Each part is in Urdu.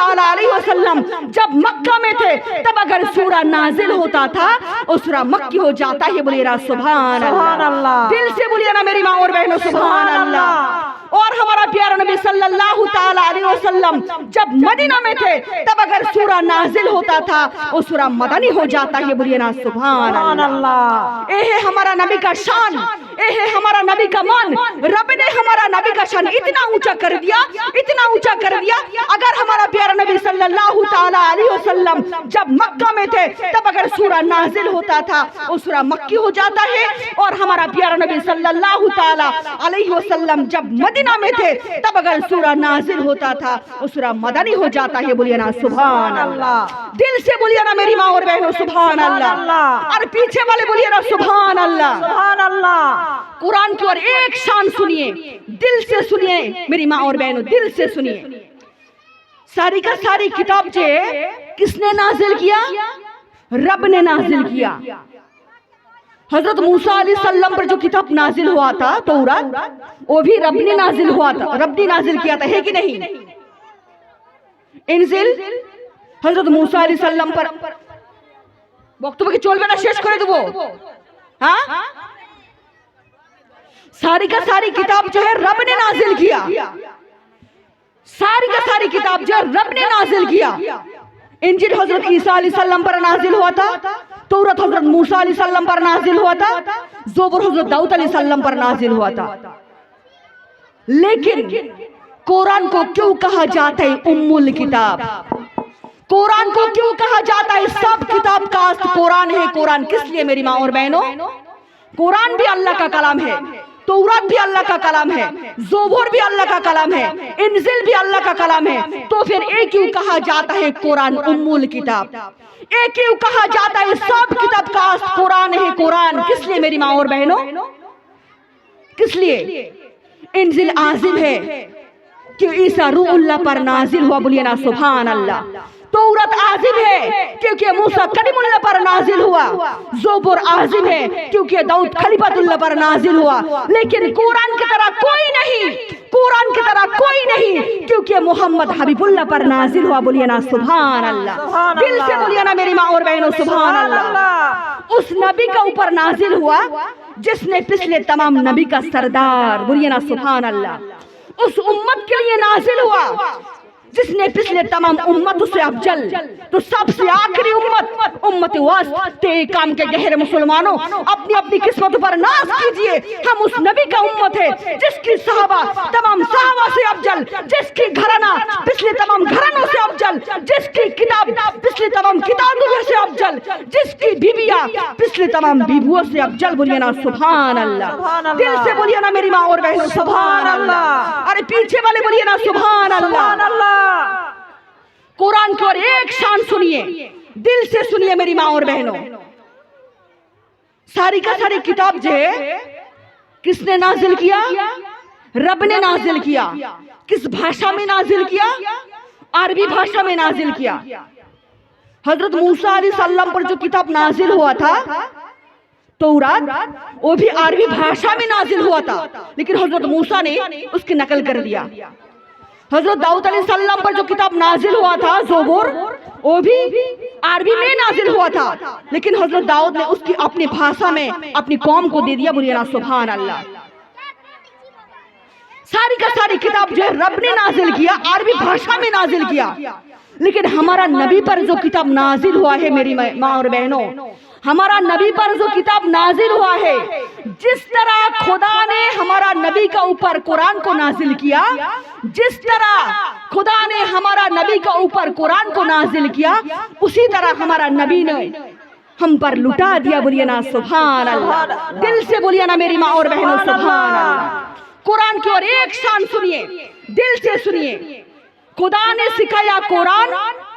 تعالی علیہ وسلم جب مکہ میں تھے تب اگر سورہ نازل ہوتا تھا اور سورہ مکی ہو جاتا ہے بولیے نا سبحان اللہ۔ دل سے بولیے نا میری ماں اور بہنوں سبحان اللہ۔ اور ہمارا پیارا نبی صلی اللہ تعالی علیہ وسلم جب مدینہ میں تھے تب اگر سورہ نازل ہوتا تھا وہ سورہ مدنی ہو جاتا ہے بولیے نا سبحان اللہ۔ اللہ۔ اے ہے ہمارا نبی کا شان۔ اے ہے ہمارا نبی کا مان رب نے ہمارا نبی کا شان اتنا اونچا کر دیا، اتنا اونچا کر دیا۔ اگر ہمارا پیارا نبی صلی اللہ تعالی علیہ وسلم جب مکہ میں تھے، تب اگر سورہ نازل ہوتا تھا، وہ سورہ مکی ہو جاتا ہے۔ اور ہمارا پیارا نبی صلی اللہ تعالی علیہ وسلم جب مدینہ میں تھے، تب اگر سورہ نازل ہوتا تھا، وہ سورہ مدنی ہو جاتا ہے۔ بولیے نا سبحان اللہ دل سے بولیے نا میری ماں اور بہنوں سبحان اللہ اور پیچھے والے، بولیے نا سبحان اللہ سبحان اللہ قرآن کی اور ایک شان سنیے، دل سے سنیے، میری ماں اور بہنوں، دل سے سنیے۔ ساری کا ساری کتاب چے کس نے نازل کیا؟ رب نے نازل کیا۔ حضرت موسیٰ علیہ السلام پر جو کتاب نازل ہوا تھا، تورات، وہ بھی رب نے نازل ہوا تھا۔ رب نے نازل کیا تھا، ہے کہ نہیں؟ انزل، حضرت موسیٰ علیہ السلام پر۔ وقت کے چول میں نہ شیش کرے دو ہاں؟ ساری کا ساری کتاب جو ہے رب نے نازل کیا۔ ساری کا ساری کتاب جو ہے رب نے نازل کیا۔ انجل حضرت عیسیٰ علیہ السلام پر نازل ہوا تھا، تورت حضرت موسیٰ علیہ السلام پر نازل ہوا تھا زبر حضرت دعوت علیہ السلام پر نازل ہوا تھا۔ لیکن قرآن کو کیوں کہا جاتا ہے ام الکتاب؟ قرآن کو کیوں کہا جاتا ہے سب کتاب کاست قرآن ہے؟ قرآن کس لیے میری ماں اور بہنوں؟ قرآن بھی اللہ کا کلام ہے۔ تورات بھی اللہ کا کلام ہے زبور بھی اللہ کا کلام ہے، انزل بھی اللہ کا کلام ہے۔ تو پھر ایک یوں کہا جاتا ہے قرآن امول کتاب؟ ایک یوں کہا جاتا ہے سب کتاب کا قرآن ہے قرآن؟ کس لیے میری ماں اور بہنوں؟ کس لیے؟ انزل عازم ہے کہ عیسیٰ روح اللہ پر نازل ہوا بلینا سبحان اللہ۔ تورت عظیم ہے کیونکہ موسیٰ کریم اللہ پر نازل ہوا۔ زوبر عظیم ہے کیونکہ دعوت خلیبت اللہ پر نازل ہوا۔ لیکن قرآن کی طرح کوئی نہیں قرآن کی طرح کوئی نہیں کیونکہ محمد حبیب اللہ پر نازل ہوا۔ بولیے سبحان اللہ دل سے بولیے میری ماں اور بہنوں سبحان اللہ اس نبی کا اوپر نازل ہوا جس نے پسلے تمام نبی کا سردار۔ بولیے سبحان اللہ اس امت کے لیے نازل ہوا۔ جس نے پچھلے تمام امتوں سے افجل تو سب سے آخری امت امت وسط تیرے کام کے گہرے مسلمانوں، اپنی اپنی قسمت پر ناز کیجیے۔ ہم اس نبی کا امت ہے جس کی صحابہ تمام صحابہ سے افجل جس کی گھرانہ پچھلے تمام گھرانوں سے افجل جس کی کتاب پچھلے تمام کتابوں سے افجل جس کی بیویاں پچھلے تمام بیویوں سے افجل بولیے نا سبحان اللہ دل سے بولیے نا میری ماں اور بہن سبحان اللہ ارے پیچھے والے بولیے نا سبحان اللہ اور ایک شان سنیے۔ دل سے سنیے میری ماں اور بہنوں۔ ساری کا ساری کتاب جو کس نے نازل کیا؟ رب نے نازل کیا۔ کس بھاشا میں نازل کیا؟ عربی بھاشا میں نازل کیا۔ حضرت موسیٰ علیہ السلام پر جو کتاب نازل ہوا تھا، تورات، وہ بھی عربی بھاشا میں نازل ہوا تھا۔ لیکن حضرت موسیٰ نے اس کی نقل کر دیا۔ حضرت داؤد علیہ السلام پر جو کتاب نازل ہوا تھا، زبور، وہ بھی عربی میں نازل ہوا تھا۔ لیکن حضرت داؤد نے اس کی اپنی بھاشا میں اپنی قوم کو دے دیا برینا سبحان اللہ۔ ساری کا ساری کتاب جو ہے، رب نے نازل کیا، عربی بھاشا میں نازل کیا۔ لیکن ہمارا نبی پر جو کتاب نازل ہوا ہے، میری ماں اور بہنوں، ہمارا نبی پر جو کتاب نازل ہوا ہے، جس طرح خدا نے ہمارا نبی کا اوپر قرآن کو نازل کیا جس طرح خدا نے ہمارا نبی کا اوپر قرآن کو نازل کیا، اسی طرح ہمارا نبی نے ہم پر لٹا دیا بولیے نا سبحان اللہ دل سے بولیے نا میری ماں اور بہنوں سبحان اللہ قرآن کی اور ایک شان سنیے، دل سے سنیے۔ خدا نے سکھایا قرآن،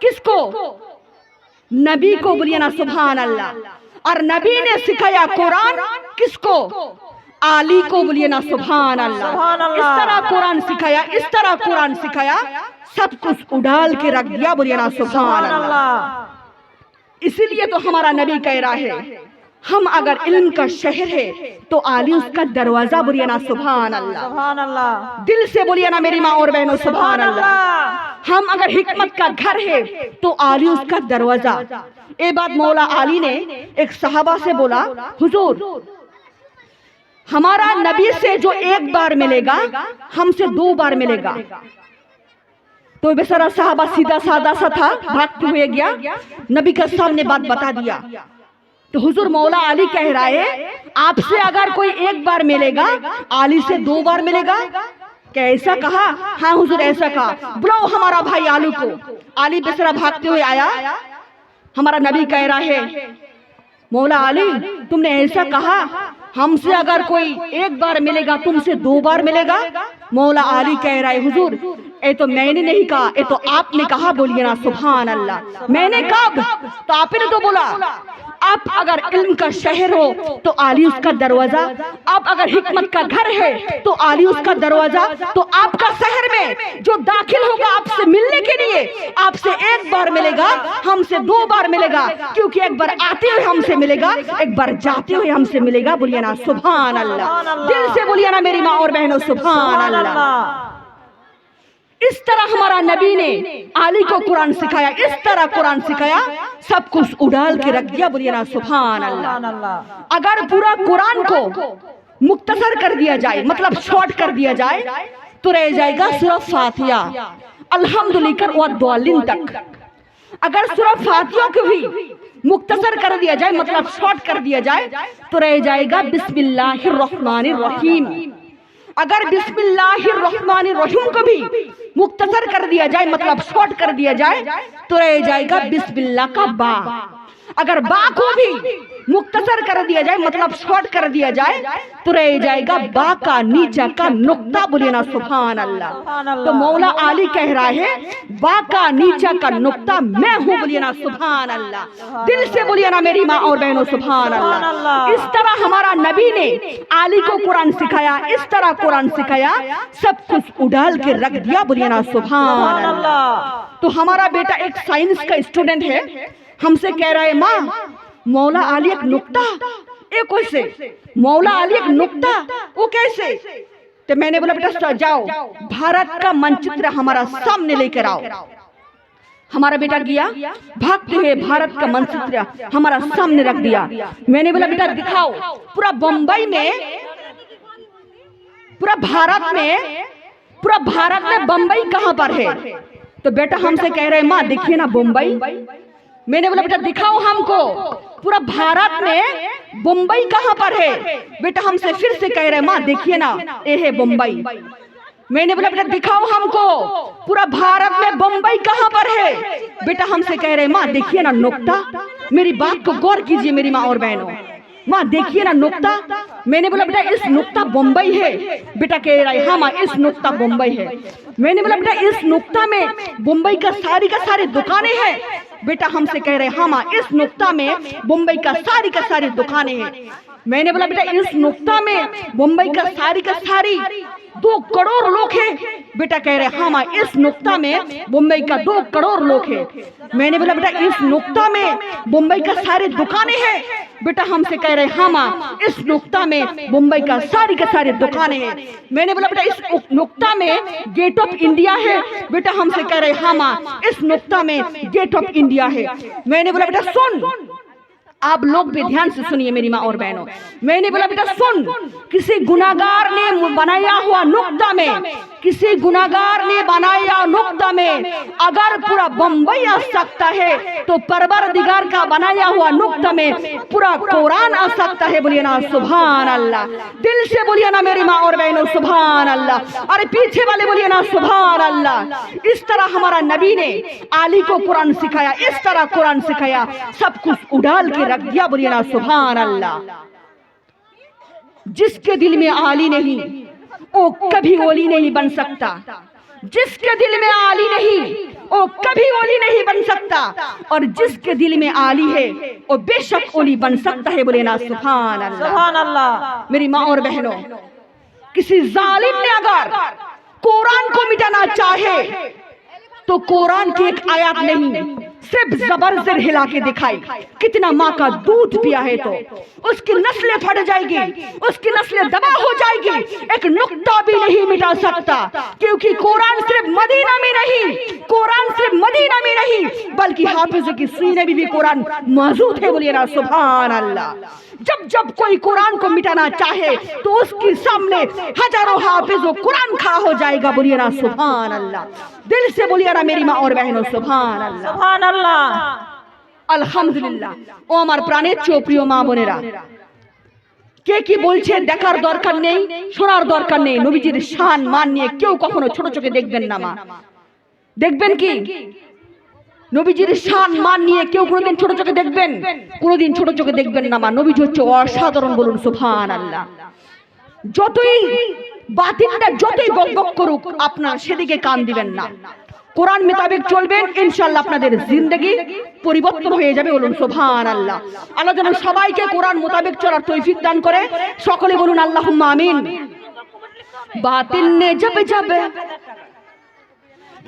کس کو؟ نبی کو بولیے نا سبحان اللہ اور نبی نے سکھایا قرآن، کس کو؟ علی کو بولیے نا سبحان اللہ۔ اس طرح قرآن سکھایا اس طرح قرآن سکھایا سب کچھ اڈال کے رکھ دیا بولیے نا سبحان اللہ۔ اسی لیے تو ہمارا نبی کہہ رہا ہے ہم اگر علم کا شہر ہے تو علی اس کا دروازہ بولیے نا سبحان اللہ۔ دل سے بولیے نا میری ماں اور بہنوں سبحان اللہ۔ ہم اگر حکمت کا گھر ہے تو علی اس کا دروازہ۔ اے بات مولا علی نے ایک صحابہ سے بولا حضور ہمارا نبی سے جو ایک بار ملے گا، ہم سے دو بار ملے گا۔ تو بیسارا صحابہ سیدھا سادہ سا تھا، بھاگتے ہوئے گیا۔ نبی کا سامنے بات بتا دیا۔ تو حضور مولا علی کہہ رہا ہے، آپ سے اگر کوئی ایک بار ملے گا، علی سے دو بار ملے گا۔ کہ ایسا کہا؟ ہاں حضور، ایسا کہا۔ بلاؤ ہمارا بھائی علی کو۔ علی بسرا بھاگتے ہوئے آیا۔ ہمارا نبی کہہ رہا ہے، مولا علی، تم نے ایسا کہا ہم سے اگر کوئی ایک بار ملے گا، تم سے دو بار ملے گا؟ مولا علی کہہ رہا ہے، حضور اے تو میں نے نہیں کہا، اے تو آپ نے کہا بولیے نا، سبحان اللہ۔ میں نے کب تو آپ نے تو بولا۔ آپ اگر علم کا شہر ہو تو آلی اس کا دروازہ۔ آپ اگر حکمت کا گھر ہے تو آلی اس کا دروازہ۔ تو آپ کا شہر میں جو داخل ہوگا آپ سے ملنے کے لیے، آپ سے ایک بار ملے گا، ہم سے دو بار ملے گا۔ کیونکہ ایک بار آتے ہوئے ہم سے ملے گا، ایک بار جاتے ہوئے ہم سے ملے گا۔ بولیے نا، سبحان اللہ۔ دل سے بولیے نا میری ماں اور بہنوں، سبحان اللہ۔ اس طرح ہمارا نبی نے علی کو قرآن سکھایا، اس طرح قرآن سکھایا، سب کچھ اڈال کے رکھ دیا، بولیے نا، سبحان اللہ۔ اگر پورا قرآن کو مختصر کر دیا جائے مطلب شارٹ کر دیا جائے، تو رہ جائے گا صرف فاتحہ۔ الحمد لکر اور دولن تک۔ اگر صرف فاتحہ کو بھی مختصر کر دیا جائے مطلب شارٹ کر دیا جائے، تو رہ جائے گا بسم اللہ الرحمن الرحیم۔ اگر بسم اللہ الرحمن الرحیم کو بھی مختصر کر دیا جائے مطلب شارٹ کر دیا جائے، تو رہ جائے گا بسم اللہ کا با۔ اگر با کو بھی مختصر کر دیا جائے مطلب شارٹ کر دیا جائے تو رہ جائے گا با کا نیچا کا نقطہ بولینا سبحان اللہ۔ تو مولا علی کہہ رہا ہے با کا نیچا کا نقطہ میں ہوں بولینا سبحان اللہ۔ دل سے بولینا میری ماں اور بہنوں، سبحان اللہ۔ اس طرح ہمارا نبی نے علی کو قرآن سکھایا، اس طرح قرآن سکھایا، سب کچھ اڈال کے رکھ دیا بولینا سبحان اللہ۔ تو ہمارا بیٹا ایک سائنس کا اسٹوڈنٹ ہے، ہم سے کہہ رہا ہے، ماں مولا علی ایک نکتہ کوئی سے۔ مولا علی ایک نکتہ او کیسے؟ تو میں نے بولا بیٹا جاؤ، بھارت کا منچتر ہمارا سامنے لے کر آؤ۔ ہمارا بیٹا گیا بھاگتے ہوئے، بھارت کا منچتر ہمارا سامنے رکھ دیا۔ میں نے بولا بیٹا دکھاؤ، پورا بمبئی میں، پورا بھارت میں، پورا بھارت میں بمبئی کہاں پر ہے؟ تو بیٹا ہم سے کہہ رہے ماں دیکھیے نا بمبئی۔ میں نے بولا، بیٹا، دکھاؤ ہم کو. پورا بھارت میں بمبئی کہاں پر ہے؟ بیٹا، ہم سے پھر سے کہہ رہے ماں، دیکھیے نا، اے ہے بمبئی. میں نے بولا، بیٹا، دکھاؤ ہم کو. پورا بھارت میں بمبئی کہاں پر ہے؟ بیٹا، ہم سے کہہ رہے ماں، دیکھیے نا نکتا میری بات کو غور کیجیے میری ماں اور بہنوں. وہاں دیکھیے نا نکتہ میں نے بولا بیٹا، اس نکتہ بمبئی ہے۔ بیٹا کہہ رہا ہے ہاں ماں، اس نکتہ بمبئی ہے۔ میں نے بولا بیٹا، اس نقطہ میں بمبئی کا ساری کا ساری دکانیں ہیں۔ بیٹا ہم سے کہہ رہے ہاں ماں، اس نقطہ میں بمبئی کا ساری کا ساری دکانیں ہیں۔ میں نے بولا بیٹا، اس نکتہ میں بمبئی کا ساری کا ساری دو کروڑ لوگ ہیں۔ بیٹا کہہ رہے ہاں ماں اس نقطہ میں بمبئی کا دو کروڑ لوگ ہیں۔ میں نے بولا، بیٹا، اس نقطہ میں بمبئی کا سارے دکانیں ہیں۔ بیٹا، ہم سے کہہ رہے ہاں ماں اس نقطہ میں بمبئی کا ساری کا سارے دکانیں ہیں۔ میں نے بولا، بیٹا، اس نقطہ میں گیٹ آف انڈیا ہے۔ بیٹا، ہم سے کہہ رہے ہاں ماں اس نقطہ میں گیٹ آف انڈیا ہے۔ میں نے بولا، بیٹا، سن۔ آپ لوگ بھی دھیان سے سنیے میری ماں اور بہنوں۔ میں نے بولا، بیٹا، سن۔ کسی گناہگار نے بنایا ہوا نقطہ میں، کسی گناہگار نے بنایا نقطہ میں اگر پورا بمبئی آ سکتا ہے، تو پروردگار کا بنایا ہوا نقطہ میں پورا قرآن آ سکتا ہے۔ بولیے نا، سبحان اللہ۔ دل سے بولیے نا میری ماں اور بہنوں، سبحان اللہ۔ اور پیچھے والے بولیے نا، سبحان اللہ۔ اس طرح ہمارا نبی نے علی کو قرآن سکھایا، اس طرح قرآن سکھایا، سب کچھ اڈال کے رکھ دیا بولیے نا سبحان اللہ جس کے دل میں آلی نہیں وہ کبھی اولی نہیں بن سکتا۔ جس کے دل میں آلی نہیں وہ کبھی اولی نہیں بن سکتا۔ اور جس کے دل میں آلی ہے وہ بے شک اولی بن سکتا ہے بولے نا سبحان اللہ سبحان اللہ میری ماں اور بہنوں کسی ظالم نے اگر قرآن کو مٹانا چاہے تو قرآن کی ایک آیات نہیں صرف زبر زر ہلا کے دکھائی۔ کتنا ماں کا دودھ پیا ہے تو۔ اس کی نسلیں پھٹ جائے گی۔ اس کی نسلیں دبا ہو جائے گی۔ ایک نکتہ بھی نہیں مٹا سکتا۔ کیونکہ قرآن صرف مدینہ میں نہیں۔ قرآن صرف مدینہ میں نہیں۔ بلکہ حافظ کی سینے بھی قرآن موجود ہے بولیے نا سبحان اللہ جب جب کوئی قرآن کو مٹانا چاہے تو اس کے سامنے ہزاروں حافظ و قرآن کھا ہو جائے گا بولیے نا سبحان اللہ دل سے بولیے نا، میری ماں اور بہنوں سبحان اللہ سبحان اللہ۔ আল্লাহ। আলহামদুলিল্লাহ। ও আমার প্রাণের চেয়েও মা বোনেরা। কে কি বলছে দেখার দরকার নেই, শোনার দরকার নেই। নবীজির শান, মান নিয়ে কেউ কখনো ছোট চোখে দেখবেন না মা। দেখবেন কি? নবীজির শান, মান নিয়ে কেউ কোনোদিন ছোট চোখে দেখবেন? কোনোদিন ছোট চোখে দেখবেন না মা। নবীজি হচ্ছে অসাধারণ বলুন সুফান আল্লাহ যতই বাতিলটা, যতই বক করুক, আপনার সেদিকে কান দিবেন না। কোরআন মোতাবেক চলবেন ইনশাল্লাহ আপনাদের জিন্দগি পরিবর্তন হয়ে যাবে বলুন সোভান আল্লাহ আল্লাহ যেন সবাইকে কোরআন মোতাবেক চলার তৈফিক দান করে, সকলে বলুন আল্লাহ আমিন। বাতিল নে জব জব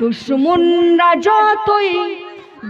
দুশ্মনরা যতই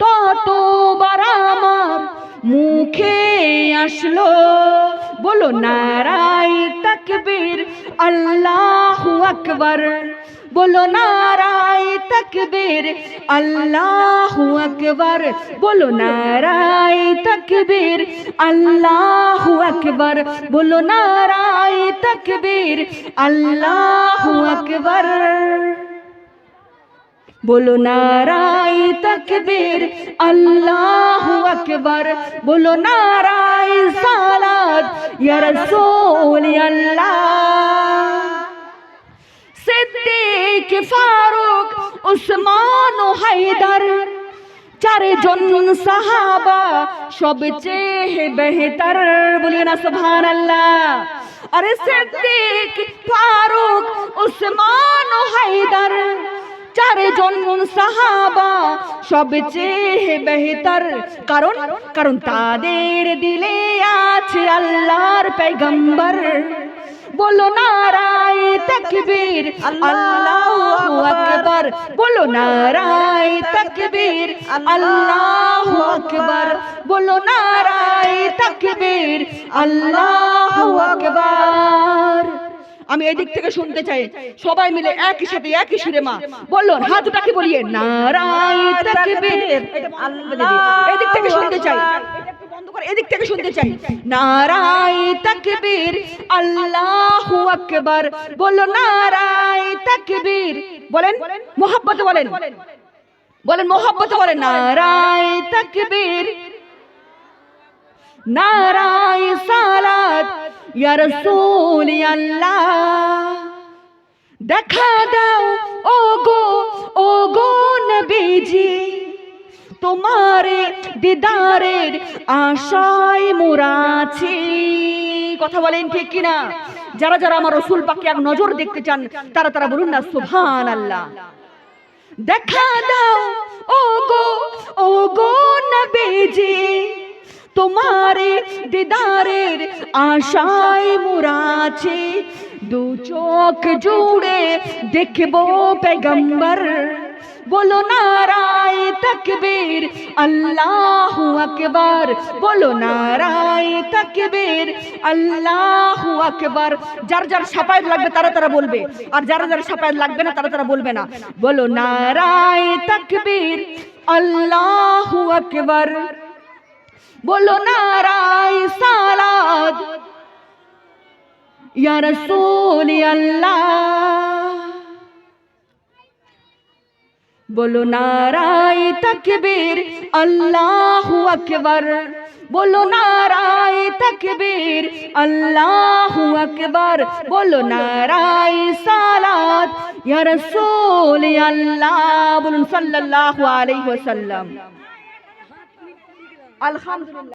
ততবার আমার মুখে আসলো বলো নারায় তাকবীর আল্লাহ আকবর বলো নারায় তকবীর আল্লাহ আকবর বলো নারায় তকবীর আল্লাহ আকবর বলো নারায় তকবীর আল্লাহ আকবর বলো নারাই তকবীর আল্লাহ আকবর বলো নারাই সালাদ ইয়া রাসূল আল্লাহ সিদ্দিক, ফারুক, উসমান ও হায়দার। চারজন সাহাবা, সবচেয়ে বেহতর। বলি না, সুবহানাল্লাহ। আরে সিদ্দিক, ফারুক, উসমান ও হায়দার। চারজন সাহাবা, সবচেয়ে বেহতর। কারণ কারণ তাদের দিলে আছে আল্লাহর পয়গম্বর। বলো নারায় তকবীর আল্লাহু আকবার। বলো নারায় তকবীর আল্লাহু আকবার। বলো নারায় তকবীর আল্লাহু আকবার। আমি এদিক থেকে শুনতে চাই। সবাই মিলে একই সাথে একই সুরে মা। বলুন হাত উঠাকে বলিয়ে নারায় তকবীর। এদিক থেকে শুনতে চাই। এদিক থেকে শুনতে চাই। নারায় তকবীর, আল্লাহু আকবার। বলো নারায় তকবীর। বলেন, মোহাব্বত বলেন। বলেন, মোহাব্বত বলেন। নারায় তকবীর। নারায় সালাত, ইয়া রাসূল আল্লাহ দেখা দাও ও গো ও গো নবীজি। তোমারে দিদারের আশায় মোরাছি। কথা বলেন ঠিক কিনা? যারা যারা আমার রসুল পাকে এক নজর দেখতে চান, তারা তারা বলুন না সুভান আল্লাহ দেখা দাও ও গো ও গো নবীজি, তোমারে দিদারের আশায় মুরাছে। দু চোখ জুড়ে দেখব পেগম্বর। বলো নারায় তকবীর, আল্লাহু আকবার। বলো নারায় তকবীর, আল্লাহু আকবার। যার যার সাপায়াত লাগবে তারা তারা বলবে, আর যারা যারা সাপায়াত লাগবে না তারা তারা বলবে না। বলো নারায় তকবীর, আল্লাহু আকবার। বলো নারায় সালাদ ইয়া রাসূল আল্লাহ বলো, নারায় তকবীর, আল্লাহু আকবার। বলো, নারায় তকবীর, আল্লাহু আকবার। বলো, নারায় সালাত, ইয়া রাসূল আল্লাহ। বলুন, সাল্লাল্লাহু আলাইহি ওয়াসাল্লাম। আলহামদুলিল্লাহ।